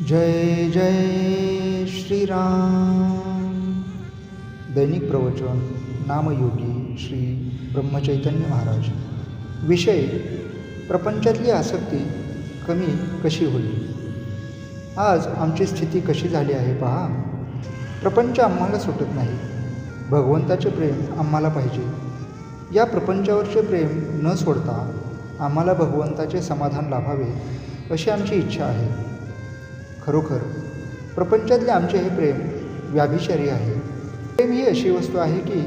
जय जय श्रीराम। दैनिक प्रवचन नामयोगी श्री ब्रह्मचैतन्य महाराज। विषय प्रपंचातली आसक्ती कमी कशी होईल? आज आमची स्थिती कशी झाली आहे पहा. प्रपंच आम्हाला सुटत नाही. भगवंताचे प्रेम आम्हाला पाहिजे. या प्रपंचावरचे प्रेम न सोडता आम्हाला भगवंताचे समाधान लाभावे अशी आमची इच्छा आहे. खरोखर प्रपंचातले आमचे हे प्रेम व्याभिचारी आहे. प्रेम ही अशी वस्तू आहे की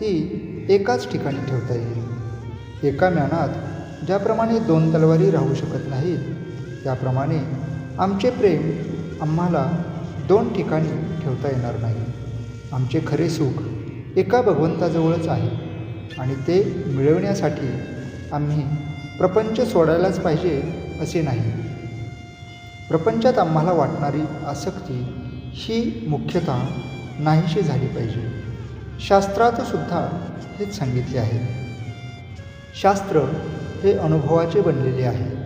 ती एकाच ठिकाणी ठेवता येईल. एका म्यानात ज्याप्रमाणे दोन तलवारी राहू शकत नाहीत त्याप्रमाणे आमचे प्रेम आम्हाला दोन ठिकाणी ठेवता येणार नाही. आमचे खरे सुख एका भगवंताजवळच आहे आणि ते मिळवण्यासाठी आम्ही प्रपंच सोडायलाच पाहिजे असे नाही. प्रपंचात आम्हाला वाटणारी आसक्ती ही मुख्यतः नाहीशी झाली पाहिजे. शास्त्रात सुद्धा हेच सांगितले आहे. शास्त्र हे अनुभवाचे बनलेले आहे.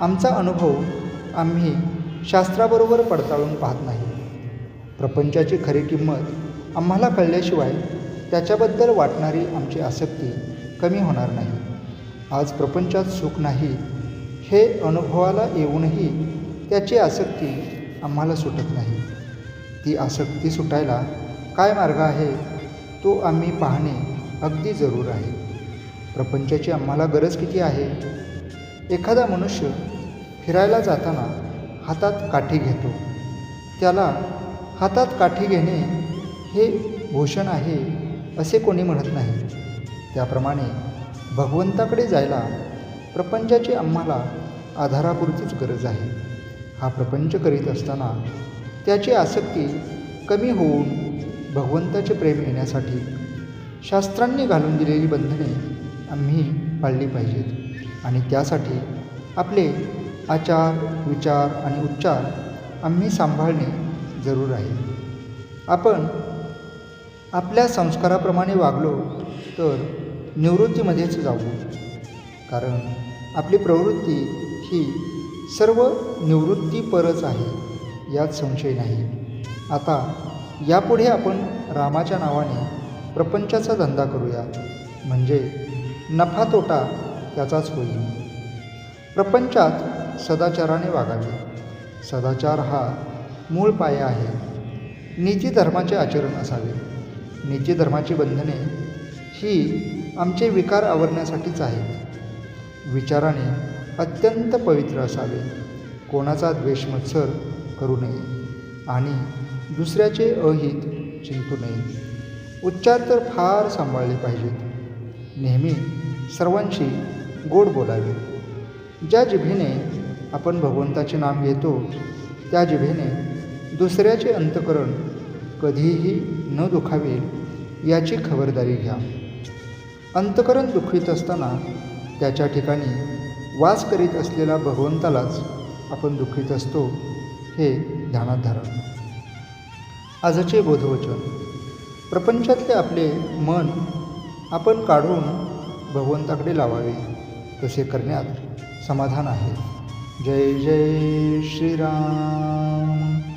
आमचा अनुभव आम्ही शास्त्राबरोबर पडताळून पाहत नाही. प्रपंचाची खरी किंमत आम्हाला कळल्याशिवाय त्याच्याबद्दल वाटणारी आमची आसक्ती कमी होणार नाही. आज प्रपंचात सुख नाही हे अनुभवाला येऊनही त्याची आसक्ती आम्हाला सुटत नाही. ती आसक्ती सुटायला काय मार्ग आहे तो आम्ही पाहणे अगदी जरूर आहे. प्रपंचाची आम्हाला गरज किती आहे? एखादा मनुष्य फिरायला जाताना हातात काठी घेतो. त्याला हातात काठी घेणे हे भूषण आहे असे कोणी म्हणत नाही. त्याप्रमाणे भगवंताकडे जायला प्रपंचाची आम्हाला आधारापुरतीच गरज आहे. हा प्रपंच करीत असताना त्याची आसक्ती कमी होऊन भगवंताचे प्रेम येण्यासाठी शास्त्रांनी घालून दिलेली बंधने आम्ही पाळली पाहिजेत. आणि त्यासाठी आपले आचार विचार आणि उच्चार आम्ही सांभाळणे जरूर आहे. आपण आपल्या संस्काराप्रमाणे वागलो तर निवृत्तीमध्येच जाऊ. कारण आपली प्रवृत्ती ही सर्व निवृत्तीपरच आहे यात संशय नाही. आता यापुढे आपण रामाच्या नावाने प्रपंचाचा धंदा करूया. म्हणजे नफा तोटा त्याचाच होईल. प्रपंचात सदाचाराने वागावे. सदाचार हा मूळ पाया आहे. नीतीधर्माचे आचरण असावे. नीतीधर्माची बंधने ही आमचे विकार आवरण्यासाठीच आहेत. विचाराने अत्यंत पवित्र असावे. कोणाचा द्वेषमत्सर करू नये आणि दुसऱ्याचे अहित चिंतू नये. उच्चार तर फार सांभाळले पाहिजेत. नेहमी सर्वांशी गोड बोलावे. ज्या जिभेने आपण भगवंताचे नाम घेतो त्या जिभेने दुसऱ्याचे अंतकरण कधीही न दुखावे याची खबरदारी घ्या. अंतकरण दुखवीत असताना त्याच्या ठिकाणी वास करीत असलेल्या भगवंतालाच आपण दुःखीत असतो हे ध्यानात धरा आजचे बोधवचन. प्रपंचातले आपले मन आपण काढून भगवंताकडे लावावे तसे करण्यात समाधान आहे. जय जय श्रीराम.